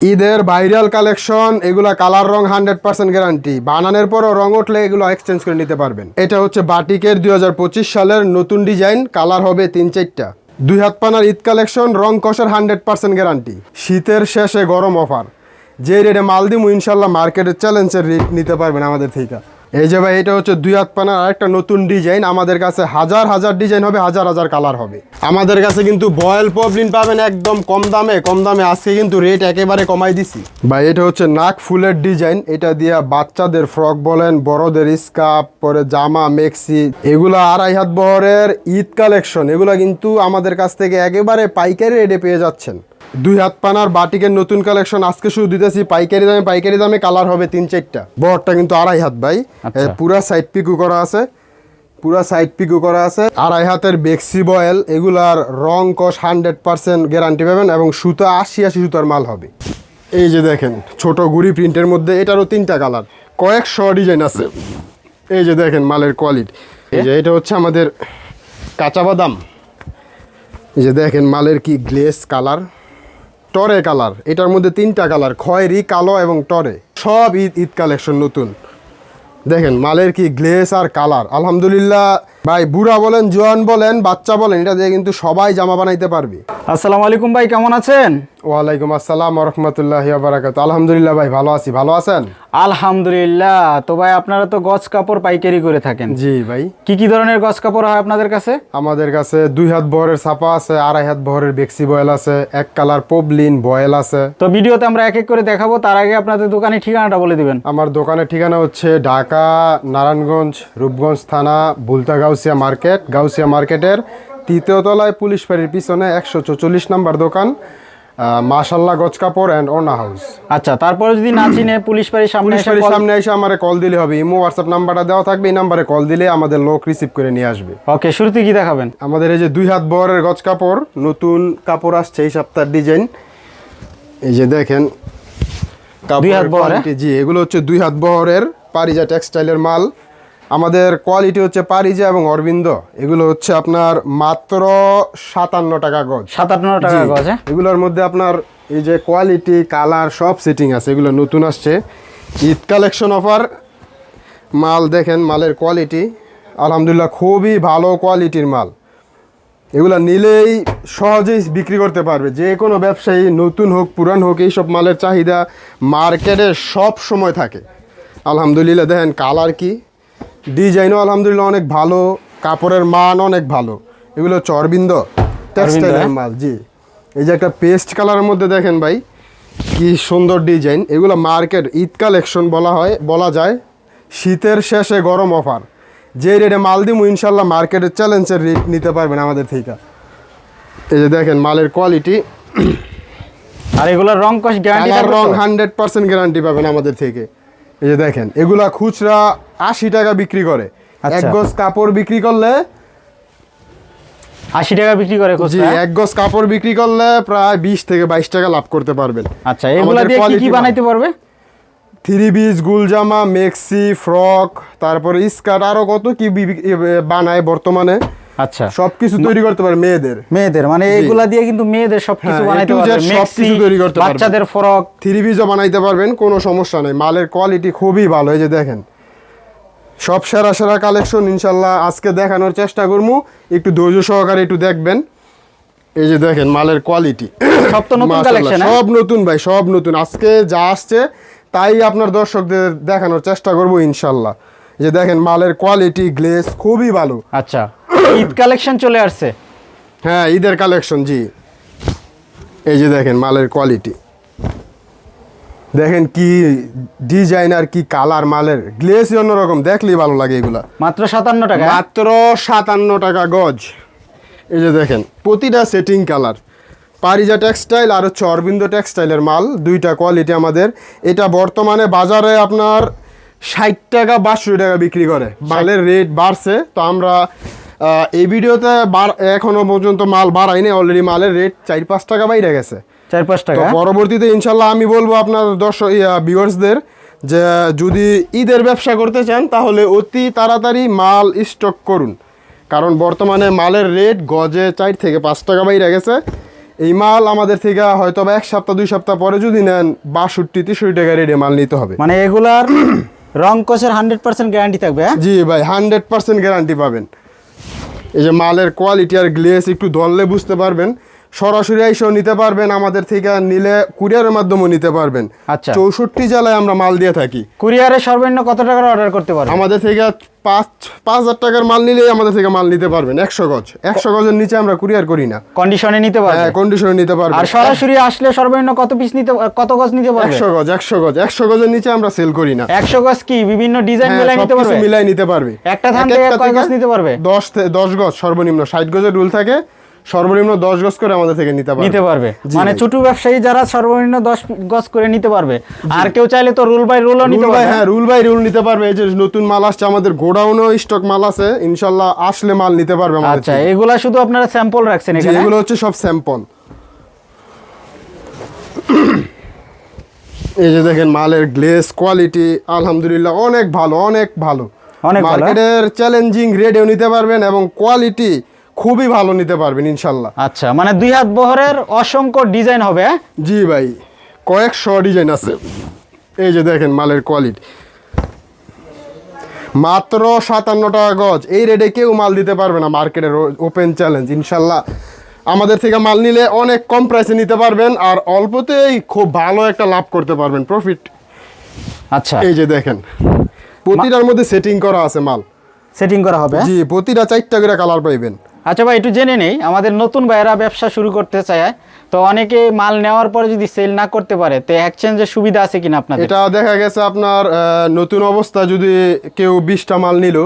ঈদের viral collection, এগুলা colour রং হান্ড্রেড পার্সেন্ট গ্যারান্টি। বানানোর পরও রং উঠলে এগুলো এক্সচেঞ্জ করে নিতে পারবেন। এটা হচ্ছে বাটিকের দুই হাজার পঁচিশ সালের নতুন ডিজাইন, কালার হবে তিন চারটা। দুই হাত পানার ঈদ কালেকশন, রং কষার হান্ড্রেড পার্সেন্ট গ্যারান্টি। শীতের শেষে গরম অফার। যে রেটে মাল ইনশাল্লাহ মার্কেটের চ্যালেঞ্জের রেট নিতে পারবেন আমাদের থেকে। এই যে ভাই, এটা হচ্ছে দুই হাত পানার আরেকটা নতুন ডিজাইন। আমাদের কাছে হাজার হাজার ডিজাইন হবে, হাজার হাজার কালার হবে। আমাদের কাছে কিন্তু বয়েল পবলিন পাবেন একদম কম দামে কম দামে। আজকে কিন্তু রেট একেবারে কমাই দিছি। ভাই, এটা হচ্ছে নাক ফুলের ডিজাইন। এটা দিয়ে বাচ্চাদের ফ্রক বলেন, বড়দের স্কার্ফ, পরে জামা, মেক্সি, এগুলো আড়াই হাত বহরের ঈদ কালেকশন। এগুলো কিন্তু আমাদের কাছ থেকে একেবারে পাইকারি রেটে পেয়ে যাচ্ছেন। দুই হাত পানার বাটিকের নতুন কালেকশন আজকে শুধু দিতেছি। পাইকারি দামে পাইকারি দামে কালার হবে তিন চারটা। বহরটা কিন্তু আড়াই হাত ভাই। আচ্ছা। পুরা সাইড পিকু করা আছে। পুরা সাইড পিকু করা আছে। আড়াই হাতের বেক্সি বয়েল এগুলার রং কস হান্ড্রেড পার্সেন্ট গ্যারান্টি পাবেন এবং সুতা আশি আশি সুতার মাল হবে। এই যে দেখেন ছোট গুড়ি প্রিন্টের মধ্যে এটারও তিনটা কালার কয়েকশো ডিজাইন আছে। এই যে দেখেন মালের কোয়ালিটি এই যে এটা হচ্ছে আমাদের কাঁচা বাদাম। এই যে দেখেন মালের কি গ্লেস কালার টরে কালার। এটার মধ্যে তিনটা কালার, খয়েরি, কালো এবং টরে। সব ঈদ ঈদ কালেকশন নতুন। দেখেন, মালের কি গ্লেস আর কালার। আলহামদুলিল্লাহ, ভাই, বুড়া বলেন, জোয়ান বলেন, বাচ্চা বলেন, এটা দিয়ে কিন্তু সবাই জামা বানাইতে পারবে। আসসালামু আলাইকুম ভাই, কেমন আছেন? ওয়ালাইকুম আসসালাম রহমতুল্লাহ বারাকাত আলহামদুলিল্লাহ ভাই ভালো আছি। ভালো আছেন? আলহামদুলিল্লাহ। তো ভাই আপনারা তো গজ কাপড় পাইকারি করে থাকেন। জি ভাই। কি কি ধরনের গজ কাপড় হয় আপনাদের কাছে? আমাদের কাছে দুই হাত বহরের ছাপা আছে আড়াই হাত বহরের বেক্সি বয়েল আছে এক কালার পবলিন বয়েল আছে। তো ভিডিওতে আমরা এক এক করে দেখাবো তার আগে আপনাদের দোকানের ঠিকানাটা বলে দিবেন। আমার দোকানের ঠিকানা হচ্ছে ঢাকা নারায়ণগঞ্জ রূপগঞ্জ থানা বুলতা গাউসিয়া মার্কেট। গাউসিয়া মার্কেটের তৃতীয় তলায় পুলিশ ফাঁড়ির পিছনে একশো চৌচল্লিশ নাম্বার দোকান। মাশাল্লাহ গজ কাপড় অ্যান্ড ওনা হাউস আচ্ছা তারপরে যদি না চিনে পুলিশ বাড়ির সামনে পুলিশ এসে ফাঁড়ির সামনে এসে আমার কল দিলে হবে। ইমো হোয়াটসঅ্যাপ নাম্বারটা দেওয়া থাকবে এই নাম্বারে কল দিলে আমাদের লোক রিসিভ করে নিয়ে আসবে। ওকে শুরুতে কি দেখাবেন? আমাদের এই যে দুই হাত বহরের গজ কাপড় নতুন কাপড় আসছে এই সপ্তাহের ডিজাইন এই যে দেখেন দুই হাত বহর, হ্যাঁ? জি এগুলো হচ্ছে দুই হাত বহরের পারিজা টেক্সটাইলের মাল। আমাদের কোয়ালিটি হচ্ছে পারিজা এবং অরবিন্দ। এগুলো হচ্ছে আপনার মাত্র সাতান্ন টাকা গজ। সাত আট টাকা গজ হ্যাঁ? এগুলোর মধ্যে আপনার এই যে কোয়ালিটি কালার সব সেটিং আছে এগুলো নতুন আসছে। ঈদ কালেকশন অফার মাল দেখেন মালের কোয়ালিটি আলহামদুলিল্লাহ খুবই ভালো কোয়ালিটির মাল। এগুলো নিলেই সহজেই বিক্রি করতে পারবে। যে কোনো ব্যবসায়ী নতুন হোক পুরান হোক এইসব মালের চাহিদা মার্কেটে সব সময় থাকে। আলহামদুলিল্লাহ দেখেন কালার কি? ডিজাইনও আলহামদুলিল্লাহ অনেক ভালো কাপড়ের মান অনেক ভালো। এগুলো চরবিন্দ টেক্সটাইলের হ্যাঁ? মাল জি। এই যে একটা পেস্ট কালারের মধ্যে দেখেন ভাই কি সুন্দর ডিজাইন। এগুলো মার্কেট ঈদ কালেকশন বলা হয় বলা যায়। শীতের শেষে গরম অফার যে রেটে মাল দিমু ইনশাল্লাহ মার্কেটের চ্যালেঞ্জের রেট নিতে পারবেন আমাদের থেকে। এই যে দেখেন মালের কোয়ালিটি আর এগুলোর রং কস গ্যারান্টি রং হান্ড্রেড পার্সেন্ট গ্যারান্টি পাবেন আমাদের থেকে। এই যে দেখেন এগুলা খুচরা আশি টাকা বিক্রি করে। এক আচ্ছা। গজ কাপড় বিক্রি করলে আশি টাকা বিক্রি করে জি এক গজ কাপড় বিক্রি করলে প্রায় বিশ থেকে বাইশ টাকা লাভ করতে পারবেন। আচ্ছা এগুলা দিয়ে কি কি বানাইতে পারবে? থ্রি পিস গুলজামা মেক্সি ফ্রক তারপরে স্কার্ট আরও কত কি বানায় বর্তমানে। আচ্ছা। সবকিছু তৈরি করতে পারে মেয়েদের। মেয়েদের মানে এগুলা দিয়ে কিন্তু মেয়েদের সবকিছু হ্যাঁ, বানাইতে পারবে। সবকিছু তৈরি করতে পারবে। বাচ্চাদের ফরক। থ্রি পিসও বানাইতে পারবেন কোনো সমস্যা নেই। মালের কোয়ালিটি খুবই ভালো এই যে দেখেন। সব সেরা সেরা কালেকশন ইনশাল্লাহ আজকে দেখানোর চেষ্টা করব। একটু ধৈর্য সহকারে একটু দেখবেন। এই যে দেখেন মালের কোয়ালিটি সব তো নতুন কালেকশন সব নতুন ভাই সব নতুন। আজকে যা আসছে তাই আপনার দর্শকদের দেখানোর চেষ্টা করব ইনশাল্লাহ। এই যে দেখেন মালের কোয়ালিটি গ্লেস খুবই ভালো। আচ্ছা। ঈদ কালেকশন চলে আসছে। হ্যাঁ ঈদের কালেকশন জি। এই যে দেখেন মালের কোয়ালিটি দেখেন কি ডিজাইন আর কি কালার মালের। গ্লেসই অন্যরকম দেখলেই ভালো লাগে এগুলা। মাত্র সাতান্ন টাকা মাত্র সাতান্ন টাকা গজ। এই যে দেখেন প্রতিটা সেটিং কালার পারিজা টেক্সটাইল আর হচ্ছে অরবিন্দ টেক্সটাইলের মাল দুইটা কোয়ালিটি আমাদের। এটা বর্তমানে বাজারে আপনার ষাট টাকা বাষট্টি টাকা বিক্রি করে। মালের রেট বাড়ছে তো আমরা এই ভিডিওতে বার এখনও পর্যন্ত মাল বাড়াইনি অলরেডি মালের রেট চার পাঁচ টাকা বাইরে গেছে। চার পাঁচ টাকা? পরবর্তীতে ইনশাল্লাহ আমি বলব আপনার দর্শক ভিউয়ার্সদের যে যদি ঈদের ব্যবসা করতে চান তাহলে অতি তাড়াতাড়ি মাল স্টক করুন। কারণ বর্তমানে মালের রেট গজে চার থেকে পাঁচ টাকা বাইরে গেছে। এই মাল আমাদের থেকে হয়তো বা এক সপ্তাহ দুই সপ্তাহ পরে যদি নেন বাষট্টি তেষট্টি টাকা রেটে মাল নিতে হবে। মানে এগুলার রং কোষের হান্ড্রেড পার্সেন্ট গ্যারান্টি থাকবে হ্যাঁ? জি ভাই হান্ড্রেড পার্সেন্ট গ্যারান্টি পাবেন। এই যে মালের কোয়ালিটি আর গ্লেস একটু দললে বুঝতে পারবেন। সরাসরি এসেও নিতে পারবেন আমাদের থেকে নিলে কুরিয়ারের মাধ্যমেও নিতে পারবেন। আচ্ছা। চৌষট্টি জেলায় আমরা মাল দিয়ে থাকি। কুরিয়ারে সর্বনিম্ন কত টাকার অর্ডার করতে পারবে আমাদের থেকে পাঁচ পাঁচ হাজার টাকার মাল নিলেই আমাদের থেকে মাল নিতে পারবেন একশো গজ। একশো গজের নিচে আমরা কুরিয়ার করি না। কন্ডিশনে নিতে পারবে হ্যাঁ কন্ডিশনে নিতে আর সরাসরি আসলে সর্বনিম্ন কত পিস নিতে কত গজ নিতে পারবে একশো গজ একশো গজ একশো গজের নিচে আমরা সেল করি না। একশো গজ কি? বিভিন্ন ডিজাইন হ্যাঁ, মিলাই নিতে পারবে? মিলাই নিতে পারবে। একটা ধান থেকে কয় গজ নিতে পারবে? দশ দশ গজ সর্বনিম্ন। ষাট গজের রুল থাকে সর্বনিম্ন দশ গজ করে আমাদের থেকে নিতে পারবে। নিতে পারবে। মানে ছোট ব্যবসায়ী যারা সর্বনিম্ন দশ গজ করে নিতে পারবে। আর কেউ চাইলে তো রুল বাই রুলও নিতে রুল পারবে। হ্যাঁ রুল বাই রুল নিতে পারবে। এই যে নতুন মাল আসছে আমাদের গোডাউনও স্টক মাল আছে। ইনশাল্লাহ আসলে মাল নিতে পারবে আমাদের আচ্ছা। এগুলা শুধু আপনারা স্যাম্পল রাখছেন এখানে? এগুলো হচ্ছে সব স্যাম্পল এই যে দেখেন মালের গ্লেস কোয়ালিটি আলহামদুলিল্লাহ অনেক ভালো অনেক ভালো। অনেক ভালো? মার্কেটের চ্যালেঞ্জিং রেডিও নিতে পারবেন এবং কোয়ালিটি খুবই ভালো নিতে পারবেন ইনশাল্লাহ আচ্ছা মানে দুই হাত বহরের অসংখ্য ডিজাইন হবে হ্যাঁ? জি ভাই কয়েকশো ডিজাইন আছে। এই যে দেখেন মালের কোয়ালিটি মাত্র সাতান্ন টাকা গজ। এই রেটে কেউ মাল দিতে পারবে না মার্কেটের ওপেন চ্যালেঞ্জ ইনশাল্লাহ আমাদের থেকে মাল নিলে অনেক কম প্রাইসে নিতে পারবেন আর অল্পতেই খুব ভালো একটা লাভ করতে পারবেন প্রফিট আচ্ছা। এই যে দেখেন প্রতিটার মধ্যে সেটিং করা আছে মাল। সেটিং করা হবে হ্যাঁ? জি প্রতিটা চারটা করে কালার পাইবেন। আচ্ছা ভাই একটু জেনে নেই আমাদের নতুন ভাইয়েরা ব্যবসা শুরু করতে চায়। তো অনেকে মাল নেওয়ার পরে যদি সেল না করতে পারে তো এক্সচেঞ্জের সুবিধা আছে কিনা আপনাদের? এটা দেখা গেছে আপনার নতুন অবস্থা যদি কেউ বিশটা মাল নিল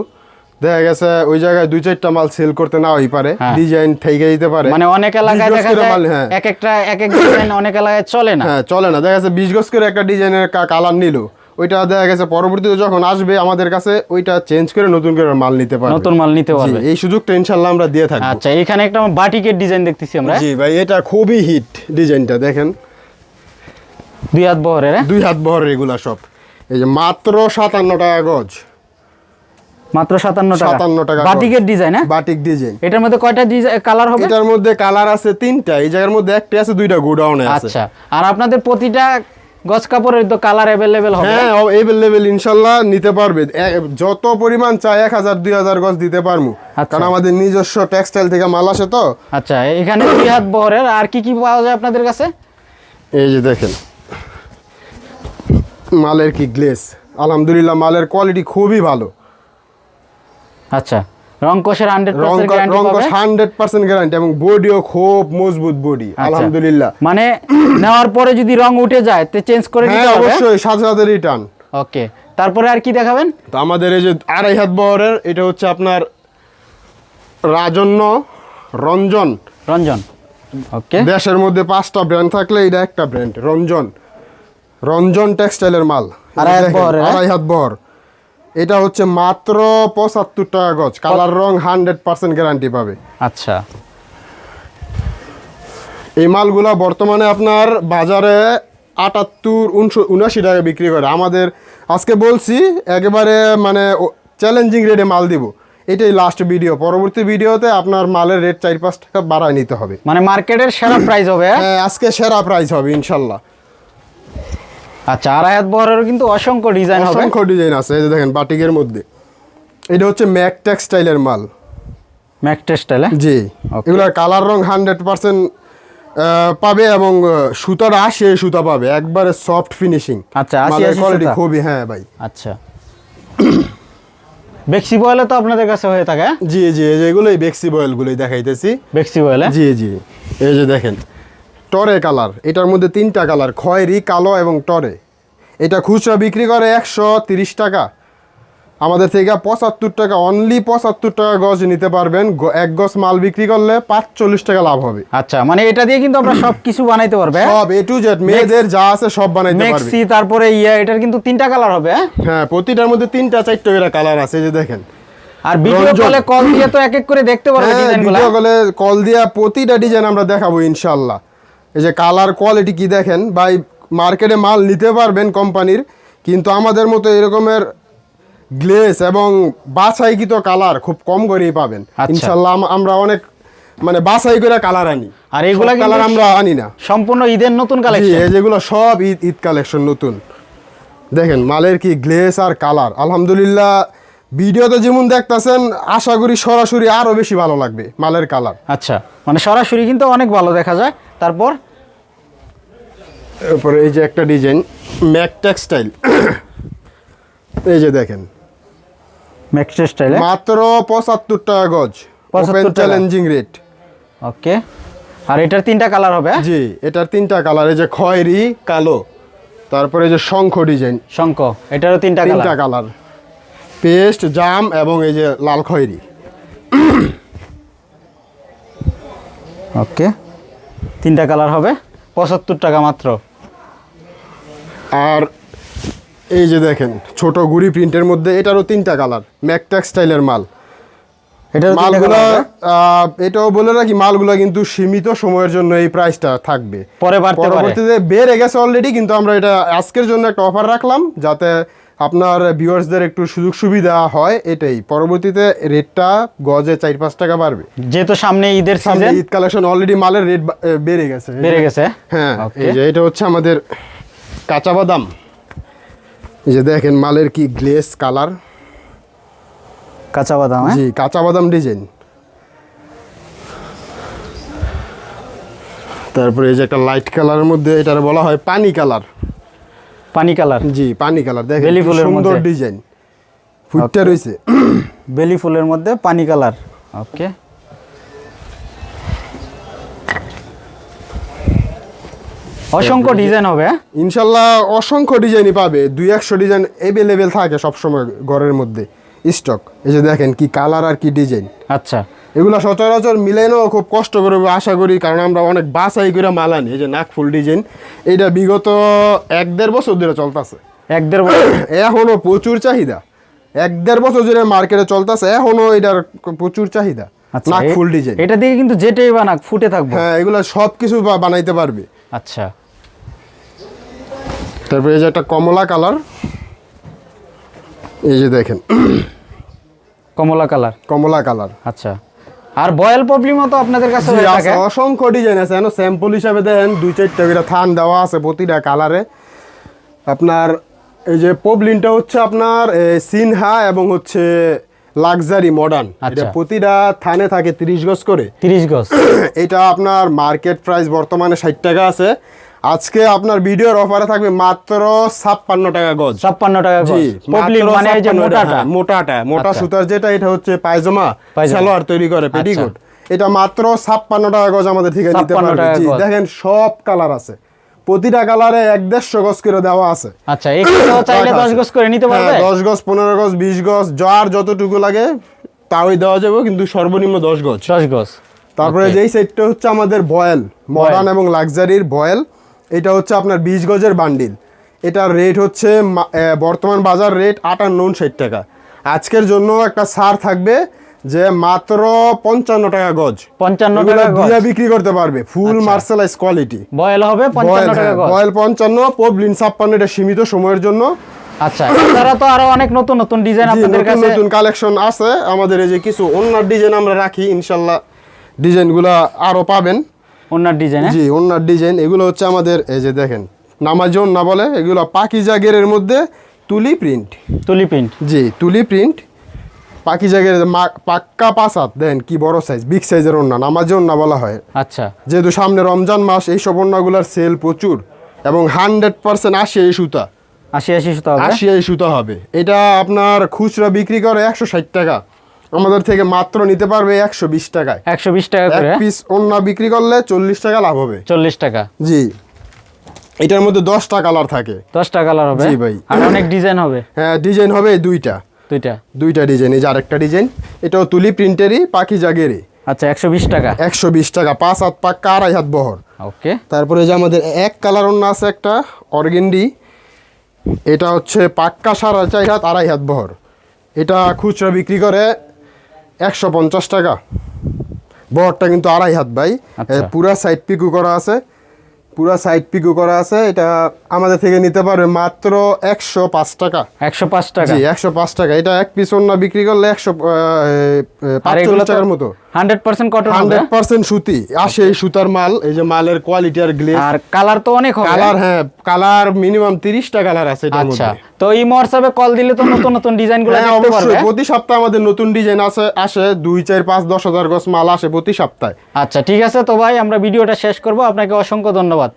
দেখা গেছে ওই জায়গায় দুই চারটা মাল সেল করতে না হই পারে। ডিজাইন থেকে দিতে পারে। মানে অনেক এলাকায় দেখা যায় হ্যাঁ। এক একটা এক এক ডিজাইন অনেক এলাকায় চলে না। হ্যাঁ চলে না। দেখা গেছে বিশ গজ করে একটা ডিজাইনের কালার নিল ওইটা দেখা গেছে পরবর্তীতে যখন আসবে আমাদের কাছে ওইটা চেঞ্জ করে নতুন করে মাল নিতে পারবে। নতুন মাল নিতে পারবে। এই সুযোগটা ইনশাল্লাহ আমরা দিয়ে থাকব। আচ্ছা এখানে একটা বাটিকের ডিজাইন দেখতেছি আমরা। জি ভাই এটা খুবই হিট ডিজাইনটা দেখেন। দুই হাত বহরের হ্যাঁ? দুই হাত বহরের এগুলা সব। এই যে মাত্র সাতান্ন টাকা গজ। মাত্র সাতান্ন টাকা। 57 টাকা বাটিকের ডিজাইন হ্যাঁ বাটিক ডিজাইন এটার মধ্যে কয়টা কালার হবে? এটার মধ্যে কালার আছে তিনটা এই জায়গার মধ্যে একটা আছে দুইটা গোডাউনে আছে। আচ্ছা আর আপনাদের প্রতিটা গজ কাপড়ের তো কালার অ্যাভেলেবেল হবে। হ্যাঁ এভেলেবেল ইনশাল্লাহ নিতে পারবে। যত পরিমাণ চাই এক হাজার দুই হাজার গজ দিতে পারব আচ্ছা। কারণ আমাদের নিজস্ব টেক্সটাইল থেকে মাল আসে তো। আচ্ছা এখানে দুই হাত বহরের আর কি কি পাওয়া যায় আপনাদের কাছে? এই যে দেখেন মালের কি গ্লেস আলহামদুলিল্লাহ মালের কোয়ালিটি খুবই ভালো। আচ্ছা। রং কোষের হান্ড্রেড রং পার্সেন্ট গ্যারান্টি রং পাবে? হান্ড্রেড পার্সেন্ট গ্যারান্টি এবং বডিও খুব মজবুত বডি আচ্ছা। আলহামদুলিল্লাহ। মানে নেওয়ার পরে যদি রং উঠে যায় তো চেঞ্জ করে হ্যাঁ দিতে হবে অবশ্যই সাথে সাথে রিটার্ন ওকে তারপরে আর কি দেখাবেন? তো আমাদের এই যে আড়াই হাত বহরের এটা হচ্ছে আপনার রাজন্য রঞ্জন। রঞ্জন। ওকে দেশের মধ্যে পাঁচটা ব্র্যান্ড থাকলে এটা একটা ব্র্যান্ড রঞ্জন। রঞ্জন টেক্সটাইলের মাল। আড়াই হাত হ্যাঁ? আড়াই হাত বহর। এটা হচ্ছে মাত্র পঁচাত্তর টাকা গজ। কালার রং হান্ড্রেড পার্সেন্ট গ্যারান্টি পাবে। আচ্ছা। এই মালগুলা বর্তমানে আপনার বাজারে আটাত্তর উনআশি টাকা বিক্রি করে। আমাদের আজকে বলছি একেবারে মানে চ্যালেঞ্জিং রেটে মাল দিব। এটাই লাস্ট ভিডিও পরবর্তী ভিডিওতে আপনার মালের রেট চার পাঁচ টাকা বাড়ায় নিতে হবে। মানে মার্কেটের সেরা প্রাইস হবে হ্যাঁ? হ্যাঁ আজকে সেরা প্রাইস হবে ইনশাল্লাহ। আচ্ছা আড়াই হাত বহরেরও কিন্তু অসংখ্য ডিজাইন হবে। অসংখ্য ডিজাইন আছে এই যে দেখেন বাটিকের মধ্যে। এটা হচ্ছে ম্যাক টেক্সটাইলের মাল। ম্যাক টেক্সটাইল জি। Okay. এগুলোর কালার রং হান্ড্রেড পার্সেন্ট পাবে এবং সুতাটা আসে সুতা পাবে একবারে সফট ফিনিশিং আচ্ছা, কোয়ালিটি খুবই হ্যাঁ ভাই। আচ্ছা। বেক্সি বয়েলে তো আপনাদের কাছে হয়ে থাকে হ্যাঁ? জি জি এই যে এগুলোই বেক্সি বয়েলগুলোই দেখাইতেছি। বেক্সি বয়েলে? জি জি। এই যে দেখেন টরে কালার। এটার মধ্যে তিনটা কালার খয়েরি কালো এবং টরে। এটা খুচরা বিক্রি করে একশো তিরিশ টাকা। আমাদের থেকে পঁচাত্তর টাকা অনলি পঁচাত্তর টাকা গজ নিতে পারবেন। এক গজ মাল বিক্রি করলে পাঁচচল্লিশ টাকা লাভ হবে। আচ্ছা মানে এটা দিয়ে কিন্তু আমরা সব কিছু বানাইতে পারবে হ্যাঁ? সব এ টু জেড মেয়েদের যা আছে সব বানাইতে পারবে। তারপরে ইয়া এটার কিন্তু তিনটা কালার হবে হ্যাঁ? হ্যাঁ প্রতিটার মধ্যে তিনটা চারটে করে কালার আছে যে দেখেন। আর ভিডিও কলে কল দিয়ে তো এক এক করে দেখতে পারবে হ্যাঁ ডিজাইনগুলো ভিডিও কলে কল দিয়া প্রতিটা ডিজাইন আমরা দেখাবো ইনশাল্লাহ এই যে কালার কোয়ালিটি কি দেখেন ভাই মার্কেটে মাল নিতে পারবেন কোম্পানির কিন্তু আমাদের মতো এরকমের গ্লেস এবং বাছাইকৃত কালার খুব কম করেই পাবেন। আচ্ছা। ইনশাল্লাহ আমরা অনেক মানে বাছাই করে কালার আনি। আর এগুলা কালার আমরা আনি না। সম্পূর্ণ ঈদের নতুন কালেকশন এই যেগুলো সব ঈদ ঈদ কালেকশন নতুন। দেখেন মালের কি গ্লেস আর কালার আলহামদুলিল্লাহ ভিডিওতে যেমন দেখতাছেন আশা করি সরাসরি আরও বেশি ভালো লাগবে মালের কালার আচ্ছা মানে সরাসরি কিন্তু অনেক ভালো দেখা যায়। তারপর? এরপরে এই যে একটা ডিজাইন ম্যাক টেক্সটাইল এই যে দেখেন। ম্যাক্স স্টাইলে? মাত্র পঁচাত্তর টাকা গজ। 75 চ্যালেঞ্জিং রেট ওকে। আর এটার তিনটা কালার হবে হ্যাঁ? জি এটার তিনটা কালার এই যে খয়েরি কালো। তারপরে যে শঙ্খ ডিজাইন। শঙ্খ এটারও তিনটা তিনটা কালার। পেস্ট জাম এবং এই যে লাল খয়েরি। ওকে। তিনটা কালার হবে পঁচাত্তর টাকা মাত্র। আর এই যে দেখেন ছোট গুড়ি প্রিন্টের মধ্যে এটারও তিনটা কালার ম্যাক টেক্সটাইলের মাল। তিনটা মালগুলো এটাও বলে রাখি মালগুলো কিন্তু সীমিত সময়ের জন্য এই প্রাইসটা থাকবে। পারে পরবর্তীতে বেড়ে গেছে অলরেডি কিন্তু আমরা এটা আজকের জন্য একটা অফার রাখলাম যাতে আপনার ভিউয়ার্সদের একটু সুযোগ সুবিধা হয় এটাই। পরবর্তীতে রেটটা গজে চার পাঁচ টাকা বাড়বে। যেহেতু সামনে ঈদের সামনে ঈদ কালেকশন অলরেডি মালের রেট বেড়ে গেছে। বেড়ে গেছে? হ্যাঁ এই যে এটা হচ্ছে আমাদের কাঁচা বাদাম। এই যে দেখেন মালের কি গ্লেস কালার কাঁচা বাদাম হ্যাঁ? জি কাঁচা বাদাম ডিজাইন তারপরে এই যে একটা লাইট কালারের মধ্যে এটার বলা হয় পানি কালার পানি কালার। জি পানি কালার। দেখেন বেলি ফুলের সুন্দর ডিজাইন। ফুটটা রয়েছে বেলি ফুলের মধ্যে পানি কালার। ওকে অসংখ্য ডিজাইন হবে হ্যাঁ? ইনশাল্লাহ অসংখ্য ডিজাইনই পাবে। দুই একশো ডিজাইন অ্যাভেলেবেল থাকে সবসময় ঘরের মধ্যে। স্টক এই যে দেখেন কি কালার আর কি ডিজাইন। আচ্ছা। এগুলো সচরাচর মিলাইলেও খুব কষ্ট করে আশা করি কারণ আমরা অনেক বাছাই করে মাল আনি এই যে নাকফুল ডিজাইন। এইটা বিগত এক দেড় বছর ধরে চলতেছে। এক দেড় বছর। এখনও প্রচুর চাহিদা। এক দেড় বছর ধরে মার্কেটে চলতেছে এখনও এটার প্রচুর চাহিদা আচ্ছা নাকফুল ডিজাইন। এটা দিয়ে কিন্তু যেটাই বানাক ফুটে থাকবে। হ্যাঁ এগুলো সব কিছু বানাইতে পারবে। আচ্ছা। তারপরে এই যে একটা কমলা কালার। এই যে দেখেন। কমলা কালার। কমলা কালার। আচ্ছা। আর বয়েল প্রবলেমও তো আপনাদের কাছে থাকে। অসংখ্য ডিজাইন আছে। এখন স্যাম্পল হিসাবে দেখেন দুই চারটা করে থান দেওয়া আছে প্রতিটা কালারে আপনার এই যে পবলিনটা হচ্ছে আপনার সিনহা এবং হচ্ছে লাক্সারি মডার্ন এটা আচ্ছা। প্রতিটা থানে থাকে তিরিশ গজ করে। তিরিশ গজ। এটা আপনার মার্কেট প্রাইস বর্তমানে ষাট টাকা আছে। আজকে আপনার ভিডিওর অফারে থাকবে মাত্র ছাপ্পান্ন টাকা গজ। ছাপ্পান্ন টাকা গজ। জি মানে যে মোটাটা। হ্যাঁ, মোটাটা। মোটা আচ্ছা। সুতার যেটা এটা হচ্ছে পায়জামা। সালোয়ার তৈরি করে পেটিকোট। এটা মাত্র ছাপ্পান্ন টাকা গজ আমাদের থেকে নিতে পারবে। জি দেখেন সব কালার আছে। প্রতিটা কালারে এক দেড়শো গজ করে দেওয়া আছে। আচ্ছা চাইলে দশ আছে। গজ করে নিতে হ্যাঁ, পারবে দশ গজ পনেরো গজ বিশ গজ যার যতটুকু লাগে তাওই দেওয়া যাবে কিন্তু সর্বনিম্ন দশ গজ। দশ গজ। তারপরে যেই সেটটা হচ্ছে আমাদের বয়েল। মডার্ন এবং লাক্সারির বয়েল। এটা হচ্ছে আপনার বিশ গজের বান্ডিল। এটার রেট হচ্ছে বর্তমান বাজার রেট আটান্ন ষাট টাকা। আজকের জন্য একটা সার থাকবে যে মাত্র পঞ্চান্ন টাকা গজ। পঞ্চান্ন টাকা বিক্রি করতে পারবে ফুল মার্শালাইজ কোয়ালিটি বয়েল হবে টাকা বয়েল পঞ্চান্ন পবলিন ছাপ্পান্ন এটা সীমিত সময়ের জন্য। আচ্ছা এছাড়া তো আরও অনেক নতুন নতুন ডিজাইন আপনাদের কাছে নতুন কালেকশন আছে। আমাদের এই যে কিছু অন্য ডিজাইন আমরা রাখি ইনশাল্লাহ ডিজাইনগুলো আরও পাবেন। ওনার ডিজাইন জি ওনার ডিজাইন এগুলো হচ্ছে আমাদের এই যে দেখেন নামাজন না বলে এগুলো পাকিজা গেরের মধ্যে তুলি প্রিন্ট তুলি প্রিন্ট জি তুলি প্রিন্ট গেরের মা- পাক্কা পাসাত দেন কি বড় সাইজ বিগ সাইজের ওন্না নামাজি ওন্না বলা হয়। আচ্ছা। যেহেতু সামনে রমজান মাস এই সব ওন্নাগুলোর সেল প্রচুর এবং হান্ড্রেড পার্সেন্ট আশি এই সুতা। আশি আশি সুতা হবে আশি এই সুতা হবে। এটা আপনার খুচরা বিক্রি করে একশো ষাট টাকা। আমাদের থেকে মাত্র নিতে পারবে একশো বিশ টাকায়। একশো বিশ টাকা এক করে পিস ওন্না বিক্রি করলে চল্লিশ টাকা লাভ হবে। চল্লিশ টাকা? জি। এটার মধ্যে দশটা কালার থাকে। দশটা কালার হবে? জি ভাই। আর অনেক ডিজাইন হবে? হ্যাঁ ডিজাইন হবে দুইটা। দুইটা? দুইটা ডিজাইন এই যে আরেকটা ডিজাইন এটাও তুলি প্রিন্টেরই পাখি জাগেরই। আচ্ছা একশো বিশ টাকা? একশো বিশ টাকা পাঁচ হাত পাক্কা আড়াই হাত বহর। ওকে। তারপরে যে আমাদের এক কালার অন্য আছে একটা অর্গেন্ডি। এটা হচ্ছে পাক্কা সাড়ে চার হাত আড়াই হাত বহর। এটা খুচরা বিক্রি করে একশো পঞ্চাশ টাকা। বহরটা কিন্তু আড়াই হাত ভাই। আচ্ছা। পুরা সাইড পিকু করা আছে। পুরা সাইড পিকু করা আছে। এটা আমাদের থেকে নিতে পারবে মাত্র একশো পাঁচ টাকা। একশো পাঁচ টাকা? একশো পাঁচ টাকা। এটা এক পিস না বিক্রি করলে একশো পাঁচচল্লিশ টাকার মতো। হান্ড্রেড পার্সেন্ট কটন হবে হান্ড্রেড পার্সেন্ট সুতি। আসে এই সুতার মাল এই যে মালের কোয়ালিটি আর গ্লেজ আর কালার তো অনেক হবে। কালার হ্যাঁ কালার মিনিমাম তিরিশটা কালার আছে এটার আচ্ছা মধ্যে। তো এই কল দিলে তো নতুন নতুন ডিজাইনগুলো হ্যাঁ দেখতে পারবে। প্রতি সপ্তাহে আমাদের নতুন ডিজাইন আছে আসে দুই চার পাঁচ দশ হাজার গছ মাল আসে প্রতি সপ্তাহে। আচ্ছা ঠিক আছে তো ভাই আমরা ভিডিওটা শেষ করব। আপনাকে অসংখ্য ধন্যবাদ।